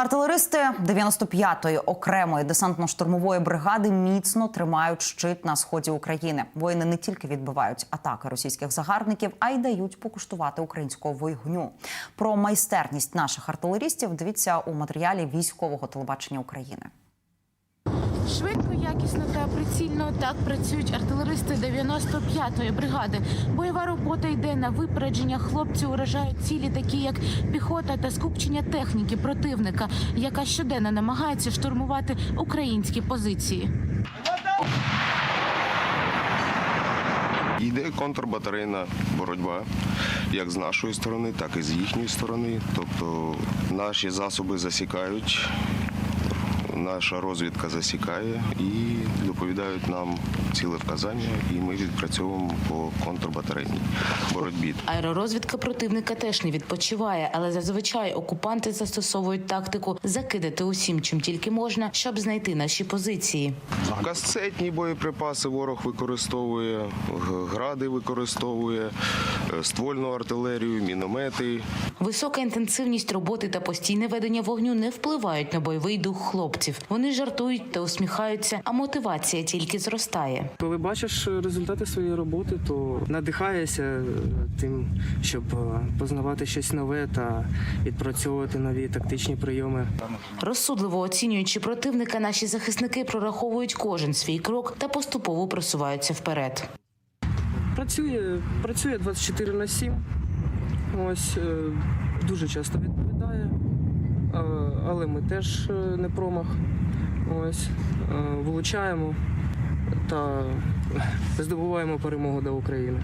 Артилеристи 95-ї окремої десантно-штурмової бригади міцно тримають щит на сході України. Воїни не тільки відбивають атаки російських загарбників, а й дають покуштувати українського вогню. Про майстерність наших артилерістів дивіться у матеріалі військового телебачення України. Швидко, якісно та прицільно так працюють артилеристи 95-ї бригади. Бойова робота йде на випередження. Хлопці уражають цілі, такі як піхота та скупчення техніки противника, яка щоденно намагається штурмувати українські позиції. Йде контрбатарейна боротьба як з нашої сторони, так і з їхньої сторони. Тобто наші засоби засікають, наша розвідка засікає і доповідають нам ціле вказання, і ми відпрацьовуємо по контрбатарейній боротьбі. Аеророзвідка противника теж не відпочиває, але зазвичай окупанти застосовують тактику закидати усім, чим тільки можна, щоб знайти наші позиції. Касетні боєприпаси ворог використовує, гради використовує, е, ствольну артилерію, міномети. Висока інтенсивність роботи та постійне ведення вогню не впливають на бойовий дух хлопців. Вони жартують та усміхаються, а мотивація тільки зростає. Коли бачиш результати своєї роботи, то надихаєшся е, тим, щоб е, познавати щось нове та відпрацьовувати нові тактичні прийоми. Розсудливо оцінюючи противника, наші захисники прораховують кожен свій крок та поступово просуваються вперед. Працює, працює 24 на 7. Ось е, дуже часто відповідає, але ми теж е, не промах. Ось е, вилучаємо та здобуваємо перемогу до України.